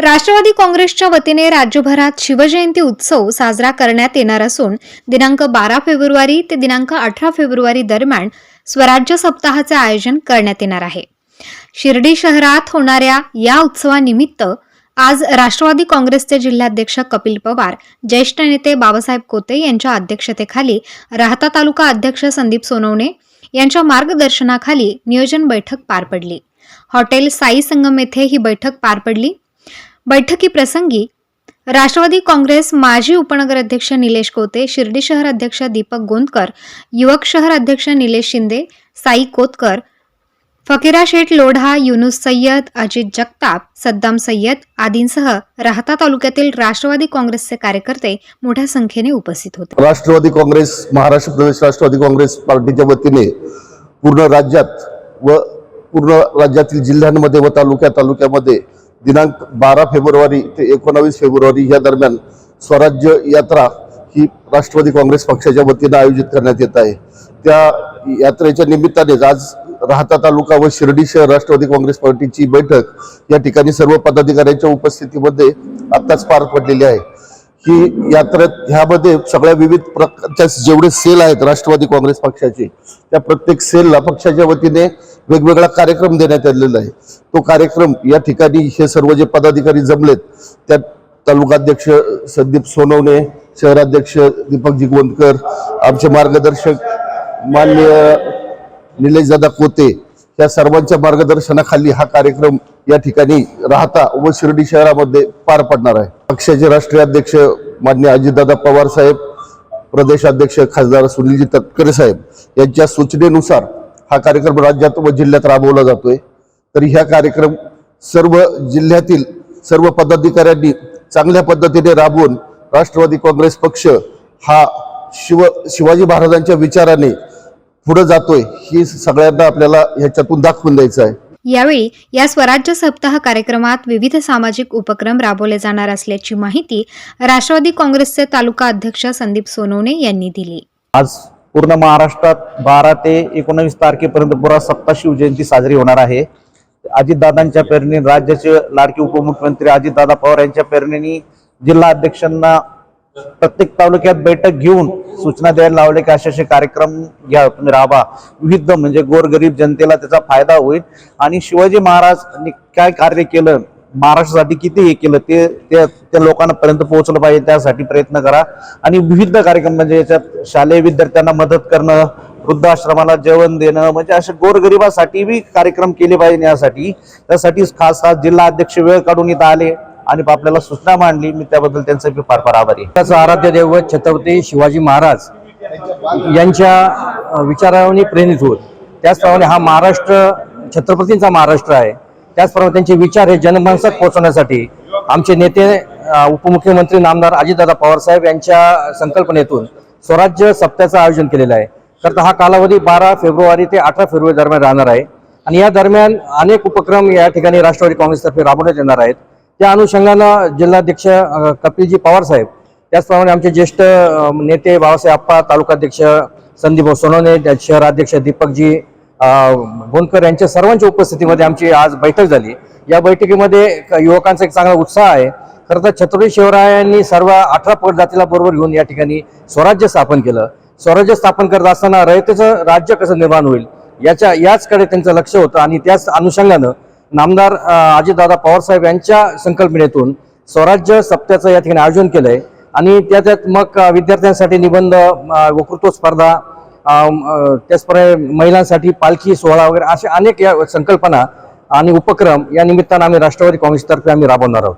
राष्ट्रवादी काँग्रेसच्या वतीने राज्यभरात शिवजयंती उत्सव साजरा करण्यात येणार असून दिनांक बारा फेब्रुवारी ते दिनांक अठरा फेब्रुवारी दरम्यान स्वराज्य सप्ताहाचे आयोजन करण्यात येणार आहे. शिर्डी शहरात होणाऱ्या या उत्सवानिमित्त आज राष्ट्रवादी काँग्रेसचे जिल्हाध्यक्ष कपिल पवार ज्येष्ठ नेते बाबासाहेब कोते यांच्या अध्यक्षतेखाली राहता तालुका अध्यक्ष संदीप सोनवणे यांच्या मार्गदर्शनाखाली नियोजन बैठक पार पडली. हॉटेल साई संगम येथे ही बैठक पार पडली. बैठकीप्रसंगी राष्ट्रवादी काँग्रेस माजी उपनगराध्यक्ष निलेश कोते शिर्डी शहर अध्यक्ष दीपक गोंदकर युवक शहर अध्यक्ष निलेश शिंदे साई कोतकर फकीरा शेठ लोढा युनुस सय्यद अजित जगताप सद्दाम सय्यद आदींसह राहता तालुक्यातील राष्ट्रवादी काँग्रेसचे कार्यकर्ते मोठ्या संख्येने उपस्थित होते. राष्ट्रवादी काँग्रेस महाराष्ट्र प्रदेश राष्ट्रवादी काँग्रेस पार्टीच्या वतीने पूर्ण राज्यात व पूर्ण राज्यातील जिल्ह्यांमध्ये व तालुक्या तालुक्यामध्ये दिनांक बारा फेब्रुवारी ते एकोणावीस फेब्रुवारी या दरम्यान स्वराज्य यात्रा ही राष्ट्रवादी काँग्रेस पक्षाच्या वतीनं आयोजित करण्यात येत आहे. त्या यात्रेच्या निमित्तानेच आज राहता तालुका व शिर्डी शहर राष्ट्रवादी काँग्रेस पार्टीची बैठक या ठिकाणी सर्व पदाधिकाऱ्यांच्या उपस्थितीमध्ये आत्ताच पार पडलेली आहे. ही यात्रेत ह्यामध्ये सगळ्या विविध प्रकारच्या जेवढे सेल आहेत राष्ट्रवादी काँग्रेस पक्षाचे त्या प्रत्येक सेलला पक्षाच्या वतीने वेगवेगळा कार्यक्रम देण्यात आलेला आहे. तो कार्यक्रम या ठिकाणी हे सर्व जे पदाधिकारी जमलेत त्यात तालुकाध्यक्ष संदीप सोनवणे शहराध्यक्ष दीपक जिगवंतकर आमचे मार्गदर्शक मान्य निलेशदादा कोते या सर्वांच्या मार्गदर्शनाखाली हा कार्यक्रम या ठिकाणी राहता व शिर्डी शहरामध्ये पार पडणार आहे. पक्षाचे राष्ट्रीय अध्यक्ष मान्य अजितदादा पवार साहेब प्रदेशाध्यक्ष खासदार सुनीलजी तटकरे साहेब यांच्या सूचनेनुसार हा कार्यक्रम राज्यात व जिल्ह्यात राबवला जातोय. तर ह्या कार्यक्रम सर्व जिल्ह्यातील सर्व पदाधिकाऱ्यांनी चांगल्या पद्धतीने राबवून राष्ट्रवादी काँग्रेस पक्ष हा शिव शिवाजी महाराजांच्या विचाराने पुढे जातोय ही सगळ्यांना आपल्याला ह्याच्यातून दाखवून द्यायचं आहे. यावेळी या स्वराज्य सप्ताह कार्यक्रमात विविध सामाजिक उपक्रम राबवले जाणार असल्याची माहिती राष्ट्रवादी काँग्रेसचे तालुका अध्यक्ष संदीप सोनवणे यांनी दिली. आज पूर्ण महाराष्ट्रात बारा ते एकोणावीस तारखेपर्यंत पुरा सप्ता शिवजयंती साजरी होणार आहे. अजितदादांच्या प्रेरणेने राज्याचे लाडके उपमुख्यमंत्री अजितदादा पवार यांच्या प्रेरणेने जिल्हा अध्यक्षांना प्रत्येक तालुक्यात बैठक घेऊन सूचना द्यायला लावले की असे असे कार्यक्रम घ्या तुम्ही राबा. विविध म्हणजे गोरगरीब जनतेला त्याचा फायदा होईल. आणि शिवाजी महाराजांनी काय कार्य केलं? महाराष्ट्रासाठी किती हे केलं? ते त्या लोकांना पर्यंत पोहोचलं पाहिजे त्यासाठी प्रयत्न करा. आणि विविध कार्यक्रम म्हणजे याच्यात शालेय विद्यार्थ्यांना मदत करणं वृद्धाश्रमाला जेवण देणं म्हणजे असे गोरगरिबासाठी बी कार्यक्रम केले पाहिजे यासाठी. त्यासाठी खास खास जिल्हा अध्यक्ष वेळ काढून इथं आले. आणि आपल्याला सूचना मांडली मी त्याबद्दल त्यांचं मी फार फार आभारी त्याचं आराध्य दैवत छत्रपती शिवाजी महाराज यांच्या विचारांनी प्रेरित होत. त्याचप्रमाणे हा महाराष्ट्र छत्रपतींचा महाराष्ट्र आहे. त्याचप्रमाणे त्यांचे विचार हे जनमानसात पोहोचवण्यासाठी आमचे नेते उपमुख्यमंत्री नामदार अजितदादा पवारसाहेब यांच्या संकल्पनेतून स्वराज्य सप्त्याचं आयोजन केलेलं आहे. तर हा कालावधी बारा फेब्रुवारी ते अठरा फेब्रुवारी दरम्यान राहणार आहे. आणि या दरम्यान अनेक उपक्रम या ठिकाणी राष्ट्रवादी काँग्रेसतर्फे राबवण्यात येणार आहेत. त्या अनुषंगानं जिल्हाध्यक्ष कपिलजी पवार साहेब त्याचप्रमाणे आमचे ज्येष्ठ नेते बाबासाहेब आप्पा तालुकाध्यक्ष संदीप सोनवणे शहराध्यक्ष दीपकजी अ, गोंदकर यांच्या सर्वांच्या उपस्थितीमध्ये आमची आज बैठक झाली. या बैठकीमध्ये युवकांचा एक चांगला उत्साह आहे. खरं तर छत्रपती शिवरायांनी सर्व अठरा पट जातीला बरोबर घेऊन या ठिकाणी स्वराज्य स्थापन केलं. स्वराज्य स्थापन करत असताना रयतेचं राज्य कसं निर्माण होईल? याच्या याचकडे त्यांचं लक्ष होतं आणि त्याच अनुषंगानं नामदार अजितदादा पवारसाहेब यांच्या संकल्पनेतून स्वराज्य सप्त्याचं या ठिकाणी आयोजन केलं आहे आणि त्याच्यात मग विद्यार्थ्यांसाठी निबंध वकृत्व वक्तृत्व स्पर्धा त्याचप्रमाणे महिलांसाठी पालखी सोहळा वगैरे अशा अनेक या संकल्पना आणि उपक्रम या निमित्तानं आम्ही राष्ट्रवादी काँग्रेसतर्फे आम्ही राबवणार आहोत.